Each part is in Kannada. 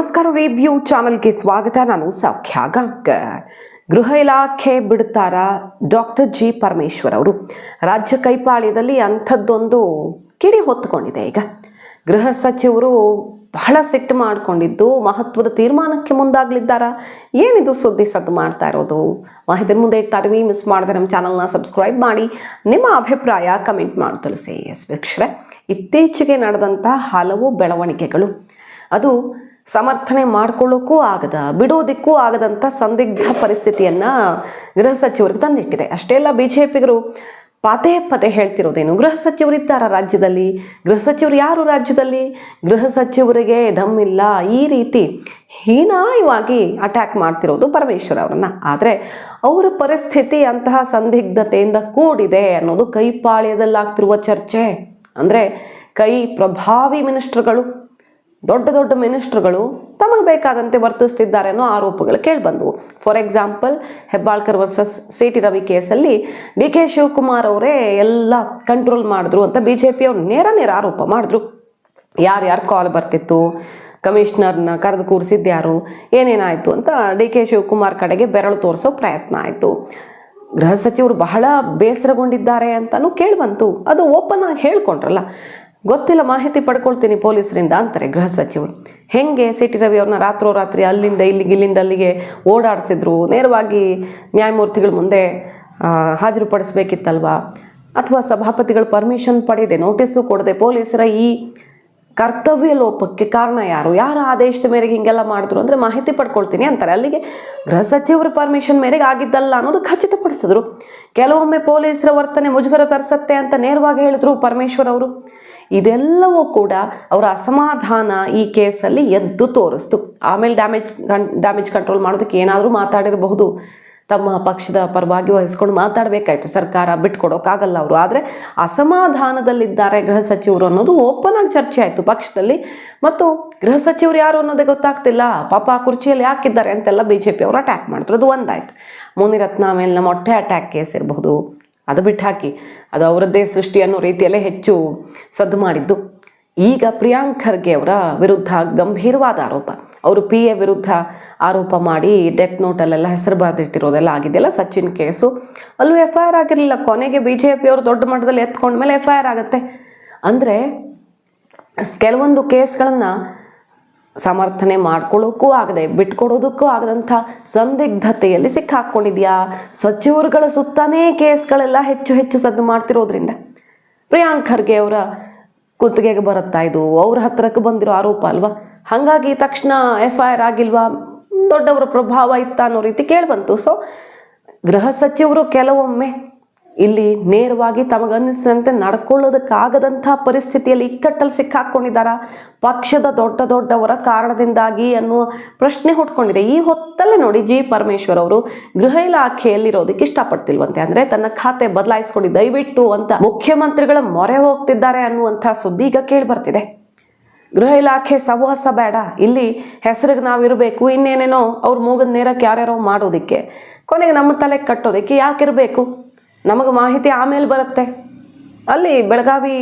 ನಮಸ್ಕಾರ ರಿವ್ಯೂ ಚಾನಲ್ಗೆ ಸ್ವಾಗತ. ನಾನು ಸೌಖ್ಯ ಗಾಂಕರ್ ಗೃಹ ಇಲಾಖೆ ಬಿಡ್ತಾರ ಡಾಕ್ಟರ್ ಜಿ ಪರಮೇಶ್ವರ್ ಅವರು. ರಾಜ್ಯ ಕೈಪಾಳ್ಯದಲ್ಲಿ ಅಂಥದ್ದೊಂದು ಕಿಡಿ ಹೊತ್ತುಕೊಂಡಿದೆ ಈಗ. ಗೃಹ ಸಚಿವರು ಬಹಳ ಸಿಟ್ಟು ಮಾಡಿಕೊಂಡಿದ್ದು, ಮಹತ್ವದ ತೀರ್ಮಾನಕ್ಕೆ ಮುಂದಾಗಲಿದ್ದಾರ? ಏನಿದು ಸುದ್ದಿ ಸದ್ದು ಮಾಡ್ತಾ ಇರೋದು? ಮಾಹಿತಿ ಮುಂದೆ ತಡವಿ ಮಿಸ್ ಮಾಡಿದ್ರೆ ನಮ್ಮ ಚಾನಲ್ನ ಸಬ್ಸ್ಕ್ರೈಬ್ ಮಾಡಿ. ನಿಮ್ಮ ಅಭಿಪ್ರಾಯ ಕಮೆಂಟ್ ಮಾಡಿ ತಿಳಿಸಿ. ಎಸ್ ವೀಕ್ಷರೆ, ಇತ್ತೀಚೆಗೆ ನಡೆದಂಥ ಹಲವು ಬೆಳವಣಿಗೆಗಳು. ಅದು ಸಮರ್ಥನೆ ಮಾಡ್ಕೊಳ್ಳೋಕ್ಕೂ ಆಗದ, ಬಿಡೋದಕ್ಕೂ ಆಗದಂಥ ಸಂದಿಗ್ಧ ಪರಿಸ್ಥಿತಿಯನ್ನು ಗೃಹ ಸಚಿವರಿಗೆ ತಂದಿಟ್ಟಿದೆ. ಅಷ್ಟೇ ಅಲ್ಲ ಬಿ ಜೆ ಪಿಗರು ಪದೇ ಪದೇ ಹೇಳ್ತಿರೋದೇನು? ಗೃಹ ಸಚಿವರಿದ್ದಾರ ರಾಜ್ಯದಲ್ಲಿ? ಗೃಹ ಸಚಿವರು ಯಾರು ರಾಜ್ಯದಲ್ಲಿ? ಗೃಹ ಸಚಿವರಿಗೆ ದಮ್ಮಿಲ್ಲ ಈ ರೀತಿ ಹೀನಾಯವಾಗಿ ಅಟ್ಯಾಕ್ ಮಾಡ್ತಿರೋದು ಪರಮೇಶ್ವರ್ ಅವರನ್ನು. ಆದರೆ ಅವರ ಪರಿಸ್ಥಿತಿ ಅಂತಹ ಸಂದಿಗ್ಧತೆಯಿಂದ ಕೂಡಿದೆ ಅನ್ನೋದು ಕೈಪಾಳ್ಯದಲ್ಲಾಗ್ತಿರುವ ಚರ್ಚೆ. ಅಂದರೆ ಕೈ ಪ್ರಭಾವಿ ಮಿನಿಸ್ಟ್ರುಗಳು ದೊಡ್ಡ ದೊಡ್ಡ ಮಿನಿಸ್ಟ್ರುಗಳು ತಮಗೆ ಬೇಕಾದಂತೆ ವರ್ತಿಸ್ತಿದ್ದಾರೆ ಅನ್ನೋ ಆರೋಪಗಳು ಕೇಳಿಬಂದವು. For example Hebbalkar versus C T Ravi ಕೇಸಲ್ಲಿ ಡಿ ಕೆ ಶಿವಕುಮಾರ್ ಅವರೇ ಎಲ್ಲ ಕಂಟ್ರೋಲ್ ಮಾಡಿದ್ರು ಅಂತ ಬಿ ಜೆ ಪಿಯವ್ರು ನೇರ ನೇರ ಆರೋಪ ಮಾಡಿದ್ರು. ಯಾರ್ಯಾರು ಕಾಲ್ ಬರ್ತಿತ್ತು ಕಮಿಷ್ನರ್ನ ಕರೆದು ಕೂರಿಸಿದ್ಯಾರು, ಏನೇನಾಯಿತು ಅಂತ ಡಿ ಕೆ ಶಿವಕುಮಾರ್ ಕಡೆಗೆ ಬೆರಳು ತೋರಿಸೋ ಪ್ರಯತ್ನ ಆಯಿತು. ಗೃಹ ಸಚಿವರು ಬಹಳ ಬೇಸರಗೊಂಡಿದ್ದಾರೆ ಅಂತಲೂ ಕೇಳಿಬಂತು. ಅದು ಓಪನ್ ಆಗಿ ಹೇಳ್ಕೊಂಡ್ರಲ್ಲ. ಗೊತ್ತಿಲ್ಲ ಮಾಹಿತಿ ಪಡ್ಕೊಳ್ತೀನಿ ಪೊಲೀಸರಿಂದ ಅಂತಾರೆ ಗೃಹ ಸಚಿವರು. ಹೆಂಗೆ ಸಿ ಟಿ ರವಿ ಅವ್ರನ್ನ ರಾತ್ರೋರಾತ್ರಿ ಅಲ್ಲಿಂದ ಇಲ್ಲಿಗೆ ಇಲ್ಲಿಂದ ಅಲ್ಲಿಗೆ ಓಡಾಡಿಸಿದ್ರು? ನೇರವಾಗಿ ನ್ಯಾಯಮೂರ್ತಿಗಳ ಮುಂದೆ ಹಾಜರುಪಡಿಸ್ಬೇಕಿತ್ತಲ್ವಾ? ಅಥವಾ ಸಭಾಪತಿಗಳು ಪರ್ಮಿಷನ್ ಪಡೆಯದೆ ನೋಟಿಸು ಕೊಡದೆ ಪೊಲೀಸರ ಈ ಕರ್ತವ್ಯ ಲೋಪಕ್ಕೆ ಕಾರಣ ಯಾರು? ಯಾರ ಆದೇಶದ ಮೇರೆಗೆ ಹಿಂಗೆಲ್ಲ ಮಾಡಿದ್ರು ಅಂದರೆ ಮಾಹಿತಿ ಪಡ್ಕೊಳ್ತೀನಿ ಅಂತಾರೆ. ಅಲ್ಲಿಗೆ ಗೃಹ ಸಚಿವರ ಪರ್ಮಿಷನ್ ಮೇರೆಗೆ ಆಗಿದ್ದಲ್ಲ ಅನ್ನೋದು ಖಚಿತಪಡಿಸಿದ್ರು. ಕೆಲವೊಮ್ಮೆ ಪೊಲೀಸರ ವರ್ತನೆ ಮುಜುಗರ ತರಿಸತ್ತೆ ಅಂತ ನೇರವಾಗಿ ಹೇಳಿದ್ರು ಪರಮೇಶ್ವರ್ ಅವರು. ಇದೆಲ್ಲವೂ ಕೂಡ ಅವರ ಅಸಮಾಧಾನ ಈ ಕೇಸಲ್ಲಿ ಎದ್ದು ತೋರಿಸ್ತು. ಆಮೇಲೆ ಡ್ಯಾಮೇಜ್ ಡ್ಯಾಮೇಜ್ ಕಂಟ್ರೋಲ್ ಮಾಡೋದಕ್ಕೆ ಏನಾದರೂ ಮಾತಾಡಿರಬಹುದು. ತಮ್ಮ ಪಕ್ಷದ ಪರವಾಗಿ ವಹಿಸ್ಕೊಂಡು ಮಾತಾಡಬೇಕಾಯ್ತು. ಸರ್ಕಾರ ಬಿಟ್ಕೊಡೋಕ್ಕಾಗಲ್ಲ ಅವರು. ಆದರೆ ಅಸಮಾಧಾನದಲ್ಲಿದ್ದಾರೆ ಗೃಹ ಸಚಿವರು ಅನ್ನೋದು ಓಪನ್ ಆಗಿ ಚರ್ಚೆ ಆಯಿತು ಪಕ್ಷದಲ್ಲಿ. ಮತ್ತು ಗೃಹ ಸಚಿವರು ಯಾರು ಅನ್ನೋದೇ ಗೊತ್ತಾಗ್ತಿಲ್ಲ. ಪಾಪ ಕುರ್ಚಿಯಲ್ಲಿ ಯಾಕಿದ್ದಾರೆ ಅಂತೆಲ್ಲ ಬಿ ಜೆ ಪಿ ಅವರು ಅಟ್ಯಾಕ್ ಮಾಡಿದ್ರು ಅದು ಒಂದಾಯಿತು. ಮುನಿರತ್ನ ಮೇಲಿನ ಮೊಟ್ಟೆ ಅಟ್ಯಾಕ್ ಕೇಸ್ ಇರಬಹುದು. ಅದು ಬಿಟ್ಟು ಹಾಕಿ ಅದು ಅವರದ್ದೇ ಸೃಷ್ಟಿ ಅನ್ನೋ ರೀತಿಯಲ್ಲೇ ಹೆಚ್ಚು ಸದ್ದು ಮಾಡಿದ್ದು. ಈಗ ಪ್ರಿಯಾಂಕ್ ಖರ್ಗೆ ಅವರ ವಿರುದ್ಧ ಗಂಭೀರವಾದ ಆರೋಪ. ಅವರು ಪಿ ಎ ವಿರುದ್ಧ ಆರೋಪ ಮಾಡಿ ಡೆತ್ ನೋಟಲ್ಲೆಲ್ಲ ಹೆಸರು ಬರೆದಿಟ್ಟಿರೋದೆಲ್ಲ ಆಗಿದೆಯಲ್ಲ ಸಚಿನ್ ಕೇಸು. ಅಲ್ಲೂ ಎಫ್ ಐ ಆರ್ ಆಗಿರಲಿಲ್ಲ. ಕೊನೆಗೆ ಬಿ ಜೆ ಪಿಯವರು ದೊಡ್ಡ ಮಟ್ಟದಲ್ಲಿ ಎತ್ಕೊಂಡ್ಮೇಲೆ ಎಫ್ ಐ ಆರ್ ಆಗುತ್ತೆ. ಅಂದರೆ, ಕೆಲವೊಂದು ಕೇಸ್ಗಳನ್ನು ಸಮರ್ಥನೆ ಮಾಡ್ಕೊಳ್ಳೋಕ್ಕೂ ಆಗದೆ, ಬಿಟ್ಕೊಡೋದಕ್ಕೂ ಆಗದಂಥ ಸಂದಿಗ್ಧತೆಯಲ್ಲಿ ಸಿಕ್ಕಾಕ್ಕೊಂಡಿದ್ಯಾ ಸಚಿವರುಗಳ ಸುತ್ತಾನೇ ಕೇಸ್ಗಳೆಲ್ಲ ಹೆಚ್ಚು ಹೆಚ್ಚು ಸದ್ದು ಮಾಡ್ತಿರೋದ್ರಿಂದ. ಪ್ರಿಯಾಂಕ್ ಖರ್ಗೆ ಅವರ ಕುತ್ತಿಗೆಗೆ ಬರುತ್ತಾ ಇದು? ಅವ್ರ ಹತ್ತಿರಕ್ಕೆ ಬಂದಿರೋ ಆರೋಪ ಅಲ್ವಾ? ಹಾಗಾಗಿ ತಕ್ಷಣ ಎಫ್ ಐ ಆರ್ ಆಗಿಲ್ವಾ? ದೊಡ್ಡವರ ಪ್ರಭಾವ ಇತ್ತ ಅನ್ನೋ ರೀತಿ ಕೇಳಿಬಂತು. ಸೊ ಗೃಹ ಸಚಿವರು ಕೆಲವೊಮ್ಮೆ ಇಲ್ಲಿ ನೇರವಾಗಿ ತಮಗನ್ನಿಸಿದಂತೆ ನಡ್ಕೊಳ್ಳೋದಕ್ಕಾಗದಂಥ ಪರಿಸ್ಥಿತಿಯಲ್ಲಿ ಇಕ್ಕಟ್ಟಲ್ಲಿ ಸಿಕ್ಕಾಕ್ಕೊಂಡಿದ್ದಾರ ಪಕ್ಷದ ದೊಡ್ಡ ದೊಡ್ಡವರ ಕಾರಣದಿಂದಾಗಿ ಅನ್ನುವ ಪ್ರಶ್ನೆ ಹುಟ್ಕೊಂಡಿದೆ. ಈ ಹೊತ್ತಲ್ಲೇ ನೋಡಿ ಜಿ. ಪರಮೇಶ್ವರ್ ಅವರು ಗೃಹ ಇಲಾಖೆಯಲ್ಲಿರೋದಕ್ಕೆ ಇಷ್ಟಪಡ್ತಿಲ್ವಂತೆ. ಅಂದರೆ ತನ್ನ ಖಾತೆ ಬದಲಾಯಿಸ್ಕೊಂಡು ದಯವಿಟ್ಟು ಅಂತ ಮುಖ್ಯಮಂತ್ರಿಗಳ ಮೊರೆ ಹೋಗ್ತಿದ್ದಾರೆ ಅನ್ನುವಂಥ ಸುದ್ದಿ ಈಗ ಕೇಳಿ ಬರ್ತಿದೆ. ಗೃಹ ಇಲಾಖೆ ಸಹವಾಸ ಬೇಡ. ಇಲ್ಲಿ ಹೆಸರಿಗೆ ನಾವು ಇರಬೇಕು ಇನ್ನೇನೇನೋ ಅವ್ರ ಮೂಗದ ನೇರಕ್ಕೆ ಯಾರ್ಯಾರೋ ಮಾಡೋದಕ್ಕೆ. ಕೊನೆಗೆ ನಮ್ಮ ತಲೆ ಕಟ್ಟೋದಕ್ಕೆ ಯಾಕಿರಬೇಕು? ನಮಗೆ ಮಾಹಿತಿ ಆಮೇಲೆ ಬರುತ್ತೆ. ಅಲ್ಲಿ ಬೆಳಗಾವಿ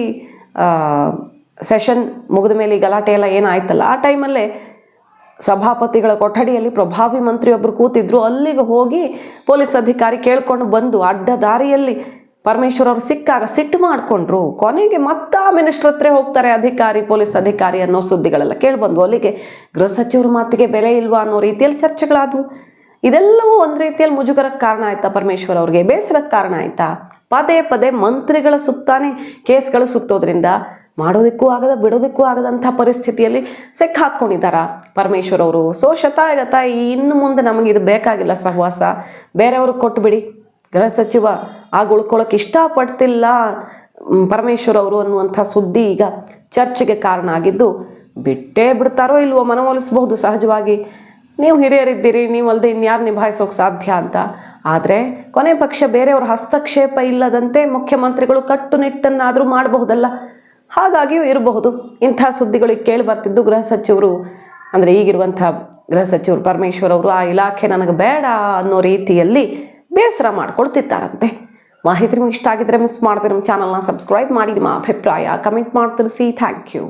ಸೆಷನ್ ಮುಗಿದ ಮೇಲೆ ಈ ಗಲಾಟೆ ಎಲ್ಲ ಏನಾಯ್ತಲ್ಲ, ಆ ಟೈಮಲ್ಲೇ ಸಭಾಪತಿಗಳ ಕೊಠಡಿಯಲ್ಲಿ ಪ್ರಭಾವಿ ಮಂತ್ರಿಯೊಬ್ಬರು ಕೂತಿದ್ರು. ಅಲ್ಲಿಗೆ ಹೋಗಿ ಪೊಲೀಸ್ ಅಧಿಕಾರಿ ಕೇಳ್ಕೊಂಡು ಬಂದು ಅಡ್ಡ ದಾರಿಯಲ್ಲಿ ಪರಮೇಶ್ವರ್ ಅವರು ಸಿಕ್ಕಾಗ ಸಿಟ್ಟು ಮಾಡಿಕೊಂಡ್ರು. ಕೊನೆಗೆ ಮತ್ತೆ ಮಿನಿಸ್ಟರ್ ಹತ್ರ ಹೋಗ್ತಾರೆ ಅಧಿಕಾರಿ, ಪೊಲೀಸ್ ಅಧಿಕಾರಿ ಅನ್ನೋ ಸುದ್ದಿಗಳೆಲ್ಲ ಕೇಳಿಬಂದು ಅಲ್ಲಿಗೆ ಗೃಹ ಸಚಿವರ ಮಾತಿಗೆ ಬೆಲೆ ಇಲ್ವಾ ಅನ್ನೋ ರೀತಿಯಲ್ಲಿ ಚರ್ಚೆಗಳಾದವು. ಇದೆಲ್ಲವೂ ಒಂದು ರೀತಿಯಲ್ಲಿ ಮುಜುಗರಕ್ಕೆ ಕಾರಣ ಆಯ್ತಾ ಪರಮೇಶ್ವರ್ ಅವ್ರಿಗೆ? ಬೇಸರಕ್ಕೆ ಕಾರಣ ಆಯ್ತಾ? ಪದೇ ಪದೇ ಮಂತ್ರಿಗಳ ಸುತ್ತಾನೆ, ಕೇಸ್ಗಳು ಸುತ್ತೋದ್ರಿಂದ ಮಾಡೋದಕ್ಕೂ ಆಗದ, ಬಿಡೋದಕ್ಕೂ ಆಗದಂಥ ಪರಿಸ್ಥಿತಿಯಲ್ಲಿ ಸಿಕ್ಕಾಕ್ಕೊಂಡಿದ್ದಾರ ಪರಮೇಶ್ವರ್ ಅವರು? ಸೊ, ಶತಾಯಗತ ಇನ್ನು ಮುಂದೆ ನಮಗೆ ಇದು ಬೇಕಾಗಿಲ್ಲ ಸಹವಾಸ. ಬೇರೆಯವ್ರಿಗೆ ಕೊಟ್ಬಿಡಿ ಗೃಹ ಸಚಿವ ಆಗ ಉಳ್ಕೊಳ್ಳೋಕೆ ಇಷ್ಟಪಡ್ತಿಲ್ಲ ಪರಮೇಶ್ವರ್ ಅವರು ಅನ್ನುವಂಥ ಸುದ್ದಿ ಈಗ ಚರ್ಚೆಗೆ ಕಾರಣ ಆಗಿದ್ದು ಬಿಟ್ಟೇ ಬಿಡ್ತಾರೋ ಇಲ್ವೋ ಮನವೊಲಿಸಬಹುದು ಸಹಜವಾಗಿ. ನೀವು ಹಿರಿಯರಿದ್ದೀರಿ, ನೀವು ಅಲ್ಲದೆ ಇನ್ಯಾರು ನಿಭಾಯಿಸೋಕೆ ಸಾಧ್ಯ ಅಂತ. ಆದರೆ ಕೊನೆ ಪಕ್ಷ ಬೇರೆಯವರ ಹಸ್ತಕ್ಷೇಪ ಇಲ್ಲದಂತೆ ಮುಖ್ಯಮಂತ್ರಿಗಳು ಕಟ್ಟುನಿಟ್ಟನ್ನಾದರೂ ಮಾಡಬಹುದಲ್ಲ? ಹಾಗಾಗಿಯೂ ಇರಬಹುದು. ಇಂಥ ಸುದ್ದಿಗಳಿಗೆ ಕೇಳಿ ಬರ್ತಿದ್ದು ಗೃಹ ಸಚಿವರು. ಅಂದರೆ ಈಗಿರುವಂಥ ಗೃಹ ಸಚಿವರು ಪರಮೇಶ್ವರ್ ಅವರು, ಆ ಇಲಾಖೆ ನನಗೆ ಬೇಡ ಅನ್ನೋ ರೀತಿಯಲ್ಲಿ ಬೇಸರ ಮಾಡ್ಕೊಳ್ತಿದ್ದಾರಂತೆ. ಮಾಹಿತಿ ನಿಮಗೆ ಇಷ್ಟ ಆಗಿದ್ರೆ ಮಿಸ್ ಮಾಡ್ತೀರಿ ನಮ್ಮ ಚಾನಲ್ನ ಸಬ್ಸ್ಕ್ರೈಬ್ ಮಾಡಿ. ನಿಮ್ಮ ಅಭಿಪ್ರಾಯ ಕಮೆಂಟ್ ಮಾಡಿ ತಿಳಿಸಿ. Thank you